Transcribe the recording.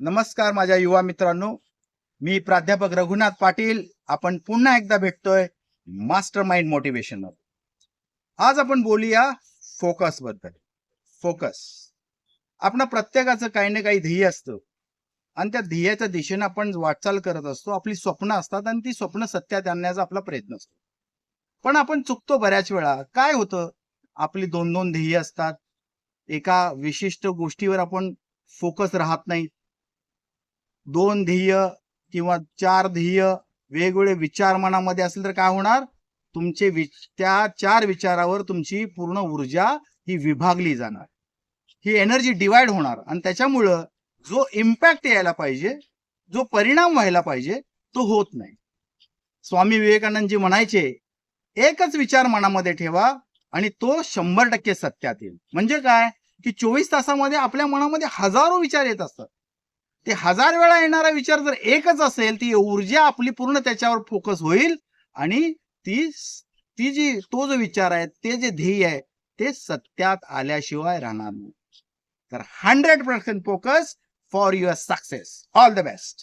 नमस्कार माझ्या युवा मित्रांनो. मी प्राध्यापक रघुनाथ पाटील. आपण पुन्हा एकदा भेटतोय मास्टर माइंड मोटिवेशन आज आपण बोलूया फोकसबद्दल. फोकस आपण प्रत्येकाचं काही ना काही ध्येय असतं. आणि त्या ध्येयाच्या दिशेने आपण वाटचाल करत असतो. आपली स्वप्न असतात आणि ती स्वप्न सत्यात आणण्याचा आपला प्रयत्न असतो. पण आपण चुकतो बऱ्याच वेळा. काय होतं? आपली दोन दोन ध्येय असतात. एका विशिष्ट गोष्टीवर आपण फोकस राहत नाही. दोन ध्येय किंवा चार ध्येय वेगवेगळे विचार मनामध्ये असेल तर काय होणार? तुमचे त्या चार विचारावर तुमची पूर्ण ऊर्जा ही विभागली जाणार. ही एनर्जी डिवाइड होणार आणि त्याच्यामुळं जो इम्पॅक्ट यायला पाहिजे जो परिणाम व्हायला पाहिजे तो होत नाही. स्वामी विवेकानंदजी म्हणायचे एकच विचार मनामध्ये ठेवा आणि तो शंभर टक्के सत्यात येईल. म्हणजे काय? की चोवीस तासामध्ये आपल्या मनामध्ये हजारो विचार येत असतात. ते हजार वेळा येणारा विचार जर एकच असेल ती ऊर्जा आपली पूर्ण त्याच्यावर फोकस होईल आणि ती ती जी तो जो विचार आहे ते जे ध्येय आहे ते सत्यात आल्याशिवाय राहणार नाही. तर hundred percent focus for your success all the best